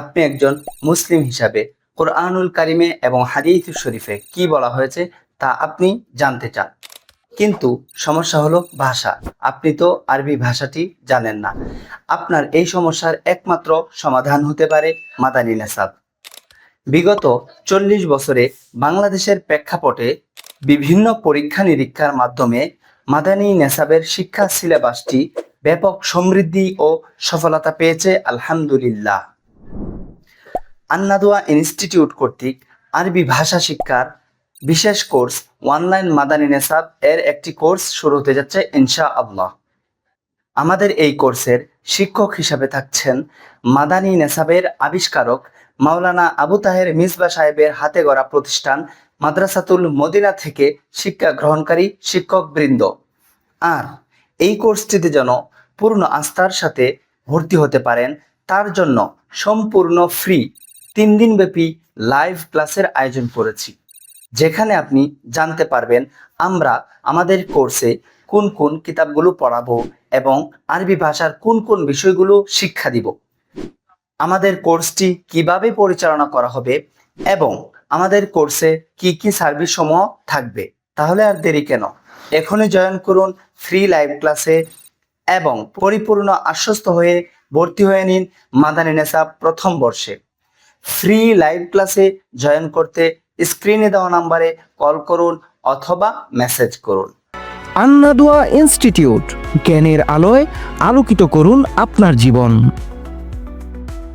আপনি একজন মুসলিম হিসাবে কোরআনুল কারিমে এবং হাদিস শরীফে কি বলা হয়েছে তা আপনি জানতে চান। কিন্তু সমস্যা হলো ভাষা। আপনি তো আরবি ভাষাটি জানেন না। আপনার এই সমস্যার একমাত্র সমাধান হতে পারে মাদানী নেসাব। বিগত চল্লিশ বছরে বাংলাদেশের প্রেক্ষাপটে বিভিন্ন পরীক্ষা নিরীক্ষার মাধ্যমে মাদানী নেসাবের শিক্ষা সিলেবাসটি ব্যাপক সমৃদ্ধি ও সফলতা পেয়েছে, আলহামদুলিল্লাহ। আন্নাদুয়া ইনস্টিটিউট কর্তৃক আরবি ভাষা শিক্ষার বিশেষ কোর্স অনলাইন মাদানী নেসাব এর একটি কোর্স শুরু হতে যাচ্ছে ইনশা আল্লাহ আমাদের এই কোর্সের শিক্ষক হিসাবে থাকছেন মাদানী নেসাবের আবিষ্কারক মাওলানা আবু তাহের মিসবা সাহেবের হাতে গড়া প্রতিষ্ঠান মাদ্রাসাতুল মদিনা থেকে শিক্ষা গ্রহণকারী শিক্ষক বৃন্দ আর এই কোর্সটিতে যেন পূর্ণ আস্থার সাথে ভর্তি হতে পারেন, তার জন্য সম্পূর্ণ ফ্রি তিন দিনব্যাপী লাইভ ক্লাসের আয়োজন করেছি, যেখানে আপনি জানতে পারবেন আমরা আমাদের কোর্সে কোন কোন কিতাবগুলো পড়াবো এবং আরবি ভাষার কোন কোন বিষয়গুলো শিক্ষা দিব। আমাদের কোর্সটি কীভাবে পরিচালনা করা হবে এবং আমাদের কোর্সে কি কি সার্ভিস সমূহ থাকবে, তাহলে আর দেরি কেন? এখনই জয়েন করুন ফ্রি লাইভ ক্লাসে এবং পরিপূর্ণ আশ্বস্ত হয়ে ভর্তি হয়ে নিন মাদানী নেসাব প্রথম বর্ষে। ফ্রি লাইভ ক্লাসে জয়েন করতে স্ক্রিনে দেওয়া নাম্বারে কল করুন অথবা মেসেজ করুন। আন্নাদুয়া ইনস্টিটিউট জ্ঞানের আলোয় আলোকিত করুন আপনার জীবন।